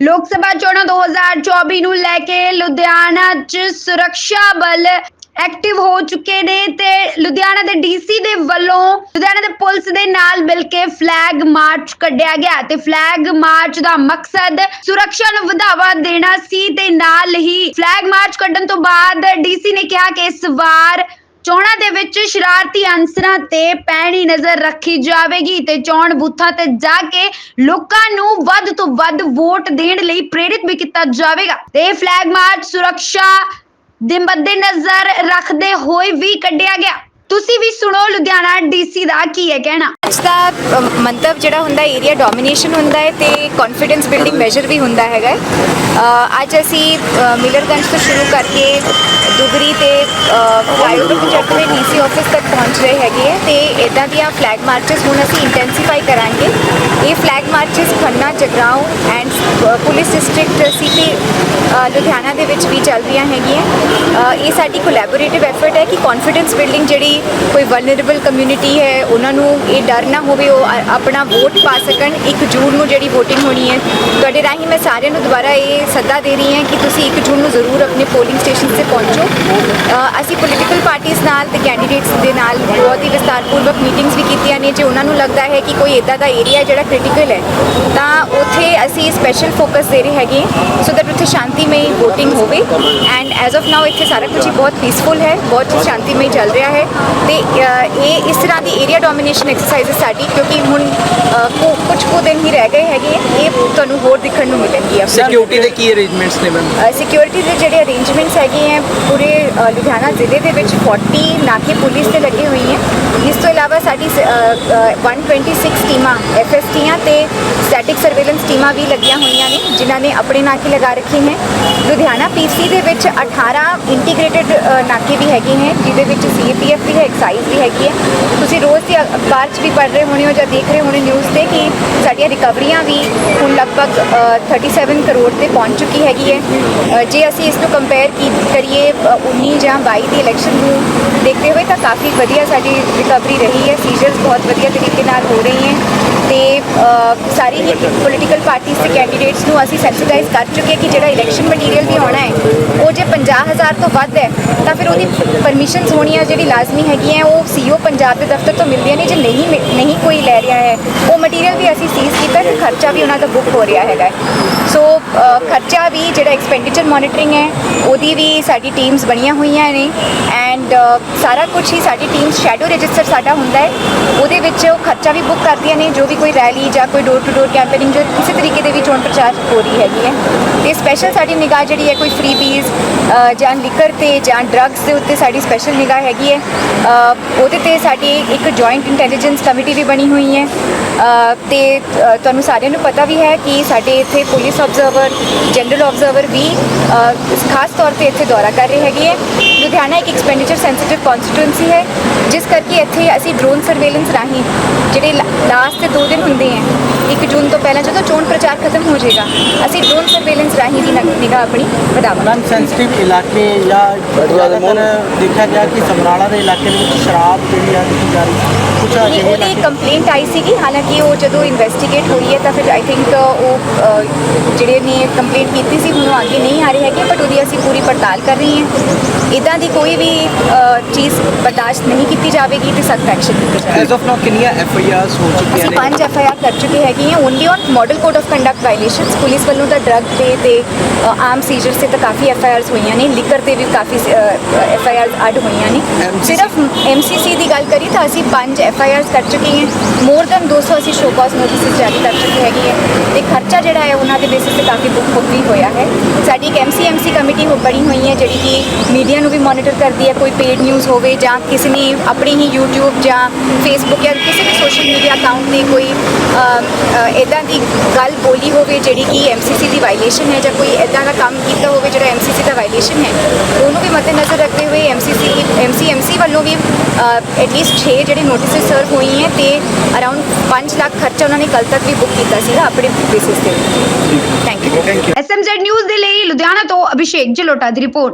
ਲੋਕ ਸਭਾ ਚੋਣਾਂ 2024 ਨੂੰ ਲੈ ਕੇ ਲੁਧਿਆਣਾ 'ਚ ਸੁਰੱਖਿਆ ਬਲ ਐਕਟਿਵ ਹੋ ਚੁੱਕੇ ਨੇ ਤੇ ਲੁਧਿਆਣਾ ਦੇ ਡੀਸੀ ਦੇ ਵੱਲੋਂ ਲੁਧਿਆਣਾ ਦੇ ਪੁਲਿਸ ਦੇ ਨਾਲ ਮਿਲ ਕੇ ਫਲੈਗ ਮਾਰਚ ਕੱਢਿਆ ਗਿਆ ਤੇ ਫਲੈਗ ਮਾਰਚ ਦਾ ਮਕਸਦ ਸੁਰੱਖਿਆ ਨੂੰ ਵਧਾਵਾ ਦੇਣਾ ਸੀ ਤੇ ਨਾਲ ਹੀ ਫਲੈਗ ਮਾਰਚ ਕੱਢਣ ਤੋਂ ਬਾਅਦ ਡੀਸੀ ਨੇ ਕਿਹਾ ਕਿ ਇਸ ਵਾਰ ਚੋਣਾਂ ਦੇ ਵਿੱਚ ਸ਼ਰਾਰਤੀ ਅਨਸਰਾਂ ਤੇ ਪੈਣੀ ਨਜ਼ਰ ਰੱਖੀ ਜਾਵੇਗੀ ਤੇ ਚੋਣ ਬੂਥਾਂ ਤੇ ਜਾ ਕੇ ਲੋਕਾਂ ਨੂੰ ਵੱਧ ਤੋਂ ਵੱਧ ਵੋਟ ਦੇਣ ਲਈ ਪ੍ਰੇਰਿਤ ਵੀ ਕੀਤਾ ਜਾਵੇਗਾ। ਤੇ ਫਲੈਗ ਮਾਰਚ ਸੁਰੱਖਿਆ ਦੇ ਮੱਦੇਨਜ਼ਰ ਰੱਖਦੇ ਹੋਏ ਵੀ ਕੱਢਿਆ ਗਿਆ। ਤੁਸੀਂ ਵੀ ਸੁਣੋ ਲੁਧਿਆਣਾ ਡੀਸੀ ਦਾ ਕੀ ਹੈ ਕਹਿਣਾ? ਅੱਜ ਦਾ ਅ, ਮੰਤਵ ਜਿਹੜਾ ਹੁੰਦਾ ਏਰੀਆ ਡੋਮੀਨੇਸ਼ਨ ਹੁੰਦਾ ਹੈ ਤੇ ਕੌਨਫੀਡੈਂਸ ਬਿਲਡਿੰਗ ਮੈਜਰ ਵੀ ਹੁੰਦਾ ਹੈਗਾ ਹੈ। ਅ, ਅੱਜ ਅਸੀਂ ਅ, ਮਿਲਰਗੰਜ ਤੋਂ ਸ਼ੁਰੂ ਕਰਕੇ ਦੁਗਰੀ ਤੇ ਫਲਾਈਓਵਰ ਤੋਂ ਚੱਕ ਕੇ ਡੀਸੀ ਆਫਿਸ ਤੱਕ ਪਹੁੰਚ ਰਹੇ ਹੈਗੇ ਹੈ ਤੇ ਇਦਾਂ ਦੀਆਂ ਫਲੈਗ ਮਾਰਚਸ ਹੁਣ ਅਸੀਂ ਇੰਟੈਂਸੀਫਾਈ ਕਰਾਂਗੇ। ਇਹ flag marches Khanna Jagraon and police district CP Ludhiana ਦੇ ਵਿੱਚ ਵੀ ਚੱਲ ਰਹੀਆਂ ਹੈਗੀਆਂ। ਇਹ ਸਾਡੀ ਕੋਲੈਬੋਰੇਟਿਵ ਐਫਰਟ ਹੈ ਕਿ ਕੌਨਫੀਡੈਂਸ ਬਿਲਡਿੰਗ ਜਿਹੜੀ ਕੋਈ ਵਲਨਰੇਬਲ ਕਮਿਊਨਿਟੀ ਹੈ, ਉਹਨਾਂ ਨੂੰ ਇਹ ਡਰ ਨਾ ਹੋਵੇ, ਉਹ ਆਪਣਾ ਵੋਟ ਪਾ ਸਕਣ। 1 ਜੂਨ ਨੂੰ ਜਿਹੜੀ VOTING ਹੋਣੀ ਹੈ, ਤੁਹਾਡੇ ਰਾਹੀਂ ਮੈਂ ਸਾਰਿਆਂ ਨੂੰ ਦੁਬਾਰਾ ਇਹ ਸੱਦਾ ਦੇ ਰਹੀ ਹਾਂ ਕਿ ਤੁਸੀਂ 1 ਜੂਨ ਨੂੰ ਜ਼ਰੂਰ ਆਪਣੇ ਪੋਲਿੰਗ ਸਟੇਸ਼ਨ ਤੇ ਪਹੁੰਚੋ। ਅਸੀਂ ਪੋਲੀਟੀਕਲ ਪਾਰਟੀਆਂ ਨਾਲ ਤੇ ਕੈਂਡੀਡੇਟਸ ਦੇ ਨਾਲ ਬਹੁਤ ਹੀ ਵਿਸਤਾਰਪੂਰਵਕ ਮੀਟਿੰਗਸ ਵੀ ਕੀਤੀਆਂ ਨੇ। ਜੇ ਉਹਨਾਂ ਨੂੰ ਲੱਗਦਾ ਹੈ ਕਿ ਕੋਈ ਇਦਾਂ ਦਾ ਏਰੀਆ ਜਿਹੜਾ ਕ੍ਰਿਟੀਕਲ ਹੈ, ਤਾਂ ਉੱਥੇ ਅਸੀਂ ਸਪੈਸ਼ਲ ਫੋਕਸ ਦੇ ਰਹੇ ਹੈਗੇ ਸੋ ਦੈਟ ਉੱਥੇ ਸ਼ਾਂਤੀਮਈ VOTING ਹੋਵੇ। ਐਂਡ ਐਜ਼ ਆਫ ਨਾਓ ਇੱਥੇ ਸਾਰਾ ਕੁਝ ਹੀ ਬਹੁਤ ਪੀਸਫੁਲ ਹੈ ਬਹੁਤ ਹੀ ਸ਼ਾਂਤੀਮਈ ਚੱਲ ਰਿਹਾ ਹੈ ਤੇ ਅ, ਇਹ ਇਸ ਤਰ੍ਹਾਂ ਦੀ ਏਰੀਆ ਡੋਮੀਨੇਸ਼ਨ ਐਕਸਰਸਾਈਜ਼ ਸਾਡੀ ਕਿਉਂਕਿ ਹੁਣ ਕੁਝ ਕੁ ਦਿਨ ਹੀ ਰਹਿ ਗਏ ਹੈਗੇ ਇਹ ਤੁਹਾਨੂੰ ਹੋਰ ਦਿਖਣ ਨੂੰ ਮਿਲਣਗੀਆਂ ਸਿਕਿਉਰਿਟੀ ਦੇ ਕੀ ਅਰੇਂਜਮੈਂਟਸ ਨੇ ਮੈਮ? ਸਿਕਿਉਰਿਟੀ ਦੇ ਜਿਹੜੇ ਅਰੇਂਜਮੈਂਟਸ ਹੈਗੇ ਹੈ ਪੂਰੇ ਅ, ਲੁਧਿਆਣਾ ਜ਼ਿਲ੍ਹੇ ਦੇ ਵਿੱਚ 40 ਨਾਕੇ ਪੁਲਿਸ ਤੇ ਲੱਗੇ ਹੋਈ ਹੈ। ਇਸ ਤੋਂ ਇਲਾਵਾ ਸਾਡੀ ਸ- ਅ, ਅ, 126 ਟੀਮਾਂ ਐਫਐਸਟੀਆਂ ਤੇ ਸਟੈਟਿਕ ਸਰਵੇਲੈਂਸ ਟੀਮਾਂ ਵੀ ਲੱਗੀਆਂ ਹੋਈਆਂ ਨੇ ਜਿਨ੍ਹਾਂ ਨੇ ਆਪਣੇ ਨਾਕੇ ਲਗਾ ਰੱਖੇ ਹੈ ਲੁਧਿਆਣਾ ਪੀਸੀ ਦੇ ਵਿੱਚ 18 ਇੰਟੀਗ੍ਰੇਟਿਡ ਨਾਕੇ ਵੀ ਹੈਗੇ ਹੈ ਜਿਹਦੇ ਵਿੱਚ ਸੀਪੀਐਫ ਵੀ ਹੈ ਐਕਸਾਈਜ਼ ਵੀ ਹੈਗੀ ਹੈ ਤੁਸੀਂ ਰੋਜ਼ ਦੀ ਅਖਬਾਰ 'ਚ ਵੀ ਪੜ੍ਹ ਰਹੇ ਹੋਣੇ ਹੋ ਜਾਂ ਦੇਖ ਰਹੇ ਹੋਣੇ ਨਿਊਜ਼ ਤੇ ਕਿ ਸਾਡੀਆਂ ਰਿਕਵਰੀਆਂ ਵੀ ਹੁਣ ਲਗਭਗ ਅ, 37 ਕਰੋੜ ਤੇ ਪਹੁੰਚ ਚੁੱਕੀ ਹੈਗੀ ਹੈ। ਅ, ਜੇ ਅਸੀਂ ਇਸ ਨੂੰ ਕੰਪੇਅਰ ਕੀ ਕਰੀਏ ਅ, 19 ਜਾਂ 22 ਦੀ ਇਲੈਕਸ਼ਨ ਨੂੰ ਦੇਖਦੇ ਹੋਏ ਤਾਂ ਕਾਫੀ ਵਧੀਆ ਸਾਡੀ ਰਿਕਵਰੀ ਰਹੀ ਹੈ। ਸੀਜ਼ਰਸ ਬਹੁਤ ਵਧੀਆ ਤਰੀਕੇ ਨਾਲ ਹੋ ਰਹੀ ਹੈ ਤੇ ਅ, ਸਾਰੀ ਹੀ ਪੋਲੀਟੀਕਲ ਪਾਰਟੀਆਂ ਤੇ ਕੈਂਡੀਡੇਟਸ ਨੂੰ ਅਸੀਂ ਸੈਂਸਿਟਾਈਜ਼ ਕਰ ਚੁੱਕੇ ਕਿ ਜਿਹੜਾ ਇਲੈਕਸ਼ਨ ਮਟੀਰੀਅਲ ਵੀ ਆਉਣਾ ਹੈ ਉਹ ਜੇ 50000 ਤੋਂ ਵੱਧ ਹੈ ਤਾਂ ਫਿਰ ਉਹਦੀ ਪਰਮਿਸ਼ਨਸ ਹੋਣੀਆਂ ਜਿਹੜੀ ਲਾਜ਼ਮੀ ਹੈਗੀਆਂ ਉਹ ਸੀਓ ਪੰਜਾਬ ਦੇ ਦਫ਼ਤਰ ਤੋਂ ਮਿਲਦੀਆਂ ਨੇ ਜੇ ਨਹੀਂ ਮਿ- ਨਹੀਂ ਕੋਈ ਲੈ ਰਿਹਾ ਹੈ ਉਹ ਮਟੀਰੀਅਲ ਵੀ ਅਸੀਂ ਸੀਜ਼ ਕੀਤਾ ਤੇ ਖਰਚਾ ਵੀ ਉਹਨਾਂ ਦਾ ਬੁੱਕ ਹੋ ਰਿਹਾ ਹੈਗਾ ਸੋ ਖਰਚਾ ਵੀ ਜਿਹੜਾ ਐਕਸਪੈਂਡੀਚਰ ਮੋਨੀਟਰਿੰਗ ਹੈ ਉਹਦੀ ਵੀ ਸਾਡੀ ਟੀਮਸ ਬਣੀਆਂ ਹੋਈਆਂ ਨੇ ਐਂਡ ਸਾਰਾ ਕੁਝ ਹੀ ਸਾਡੀ ਟੀਮ ਸ਼ੈਡੋ ਰਜਿਸਟਰ ਸਾਡਾ ਹੁੰਦਾ ਹੈ ਉਹਦੇ ਵਿੱਚ ਉਹ ਖਰਚਾ ਵੀ ਬੁੱਕ ਕਰਦੀਆਂ ਨੇ ਜੋ ਵੀ ਕੋਈ ਰੈਲੀ ਜਾਂ ਕੋਈ ਡੋਰ ਟੂ ਡੋਰ ਕੈਂਪੇਨਿੰਗ ਜੋ ਕਿਸੇ ਤਰੀਕੇ ਦੇ ਵੀ ਚੋਣ ਪ੍ਰਚਾਰ ਹੋ ਰਹੀ ਹੈਗੀ ਹੈ। ਤੇ ਸਪੈਸ਼ਲ ਸਾਡੀ ਨਿਗਾਹ ਜਿਹੜੀ ਹੈ ਕੋਈ ਫ੍ਰੀ ਬੀਜ਼ ਜਾਂ ਲਿਕਰ ਤੇ ਜਾਂ ਡਰੱਗਸ ਦੇ ਉੱਤੇ ਸਾਡੀ ਸਪੈਸ਼ਲ ਨਿਗਾਹ ਹੈਗੀ ਹੈ। ਉਹਦੇ ਤੇ ਸਾਡੀ ਇੱਕ ਜੁਆਇੰਟ ਇੰਟੈਲੀਜੈਂਸ ਕਮੇਟੀ ਵੀ ਬਣੀ ਹੋਈ ਹੈ। ਅ, ਤੇ ਤੁਹਾਨੂੰ ਸਾਰਿਆਂ ਨੂੰ ਪਤਾ ਵੀ ਹੈ ਕਿ ਸਾਡੇ ਇੱਥੇ ਪੁਲਿਸ ਆਬਜ਼ਰਵਰ ਜਨਰਲ ਆਬਜ਼ਰਵਰ ਵੀ ਖਾਸ ਤੌਰ ਤੇ ਇੱਥੇ ਦੌਰਾ ਕਰ ਰਹੇ ਹੈਗੇ ਹੈ। ਲੁਧਿਆਣਾ ਇੱਕ ਐਕਸਪੈਂਡੀਚਰ ਸੈਂਸਿਟਿਵ ਕਨਸਟੀਟੂਐਂਸੀ ਹੈ, ਜਿਸ ਕਰਕੇ ਇੱਥੇ ਅਸੀਂ ਡਰੋਨ ਸਰਵੇਲੈਂਸ ਰਾਹੀਂ ਜਿਹੜੇ ਲਾਸਟ ਦੇ ਦੋ ਦਿਨ ਹੁੰਦੇ ਹੈ 1 ਜੂਨ ਪਹਿਲਾਂ ਜਦੋਂ ਚੋਣ ਪ੍ਰਚਾਰ ਖਤਮ ਹੋ ਜਾਏਗਾ ਅਸੀਂ ਡਰੋਨ ਸਰਵੇਲੈਂਸ ਰਾਹੀਂ ਵੀ ਨਿਗਾਹ ਆਪਣੀ ਵਧਾਵਾਂਗੇ। ਮੈਮ ਸੈਂਸਿਟਿਵ ਇਲਾਕੇ ਜਾਂ ਜ਼ਿਆਦਾਤਰ ਦੇਖਿਆ ਗਿਆ ਕਿ ਸਮਰਾਲਾ ਦੇ ਇਲਾਕੇ ਦੇ ਵਿੱਚ ਸ਼ਰਾਬ ਜਿਹੜੀ ਆ ਦਿੱਤੀ ਜਾ ਰਹੀ ਕੁਝ ਅਜਿਹੇ ਉਹਦੀ ਕੰਪਲੇਂਟ ਆਈ ਸੀਗੀ ਹਾਲਾਂਕਿ ਉਹ ਜਦੋਂ ਇਨਵੈਸਟੀਗੇਟ ਹੋਈ ਹੈ ਤਾਂ ਫਿਰ ਆਈ ਥਿੰਕ ਉਹ ਜਿਹੜੇ ਨੇ ਕੰਪਲੇਂਟ ਕੀਤੀ ਸੀ ਹੁਣ ਉਹ ਅੱਗੇ ਨਹੀਂ ਆ ਰਹੇ ਹੈਗੇ ਬਟ ਉਹਦੀ ਅਸੀਂ ਪੂਰੀ ਪੜਤਾਲ ਕਰ ਰਹੇ ਹਾਂ। ਇਦਾਂ ਦੀ ਕੋਈ ਵੀ ਚੀਜ਼ ਬਰਦਾਸ਼ਤ ਨਹੀਂ ਕੀਤੀ ਜਾਵੇਗੀ ਤੇ ਸਖਤ ਐਕਸ਼ਨ ਕੀਤਾ ਜਾਵੇਗਾ ਐਜ਼ ਆਫ ਨਾਓ ਕਿੰਨੀਆਂ ਐਫ ਆਈ ਆਰਸ ਹੋ ਚੁੱਕੀਆਂ ਅਸੀਂ ਨੇ? ਪੰਜ ਐਫ ਆਈ ਆਰ ਕਰ ਚੁੱਕੇ ਹੈਗੇ ਹਾਂ only on model code of conduct violations police ਵੱਲੋਂ ਤਾਂ ਡਰੱਗ ਤੇ ਤੇ ਆਮ ਸੀਜ਼ਰਸ ਤੇ ਤਾਂ ਕਾਫੀ ਐਫ ਆਈ ਆਰਸ ਹੋਈਆਂ ਨੇ ਲਿਕਰ ਤੇ ਵੀ ਕਾਫੀ ਐਫ ਆਈ ਆਰਸ ਅੱਡ ਹੋਈਆਂ ਨੇ। ਸਿਰਫ ਐਮਸੀਸੀ ਦੀ ਗੱਲ ਕਰੀ ਤਾਂ ਅਸੀਂ ਪੰਜ ਐਫ ਆਈ ਆਰਸ ਕਰ ਚੁੱਕੇ ਹਾਂ। ਮੋਰ ਦੈਨ 200 ਅਸੀਂ ਸ਼ੋ ਕਾਜ਼ ਨੋਟਿਸਸ ਜਾਰੀ ਕਰ ਚੁੱਕੇ ਹੈਗੇ ਖਰਚਾ ਜਿਹੜਾ ਹੈ ਉਹਨਾਂ ਦੇ ਬੇਸਿਸ ਤੇ ਕਾਫੀ ਬੁੱਕ ਬੁੱਕ ਵੀ ਹੋਇਆ ਹੈ। ਸਾਡੀ ਇੱਕ ਐਮਸੀਐਮਸੀ ਕਮੇਟੀ ਹੋ ਬਣੀ ਹੋਈ ਹੈ, ਜਿਹੜੀ ਕਿ ਮੀਡੀਆ ਨੂੰ ਵੀ ਮੋਨੀਟਰ ਕਰਦੀ ਹੈ, ਕੋਈ ਪੇਡ ਨਿਊਜ਼ ਹੋਵੇ ਜਾਂ ਕਿਸੇ ਨੇ ਆਪਣੀ ਹੀ YouTube ਜਾਂ Facebook ਜਾਂ ਕਿਸੇ ਵੀ ਸੋਸ਼ਲ ਮੀਡੀਆ ਅਕਾਊਂਟ ਤੇ ਕੋਈ ਇਦਾਂ ਦੀ ਗੱਲ ਬੋਲੀ ਹੋਵੇ ਜਿਹੜੀ ਕਿ ਐਮਸੀਸੀ ਦੀ ਵਾਇਲੇਸ਼ਨ ਹੈ ਜਾਂ ਕੋਈ ਇਦਾਂ ਦਾ ਕੰਮ ਕੀਤਾ ਹੋਵੇ ਜਿਹੜਾ ਐਮਸੀਸੀ ਦਾ ਵਾਇਲੇਸ਼ਨ ਹੈ, ਉਹਨੂੰ ਵੀ ਮੱਦੇਨਜ਼ਰ ਰੱਖਦੇ ਹੋਏ ਐਮਸੀਸੀ ਐਮਸੀਐਮਸੀ ਵੱਲੋਂ ਵੀ ਐਟਲੀਸਟ 6 ਜਿਹੜੇ ਨੋਟਿਸ ਸਰਵ ਹੋਈ ਹੈ ਤੇ ਅਰਾਊਂਡ 5 ਲੱਖ ਖਰਚਾ ਉਹਨਾਂ ਨੇ ਕੱਲ ਤੱਕ ਵੀ ਬੁੱਕ ਕੀਤਾ ਸੀਗਾ ਆਪਣੇ basis you thank you SMZ news ਦੇ ਲਈ ਲੁਧਿਆਣਾ ਤੋਂ ਅਭਿਸ਼ੇਕ ਜਲੋਟਾ ਦੀ ਰਿਪੋਰਟ।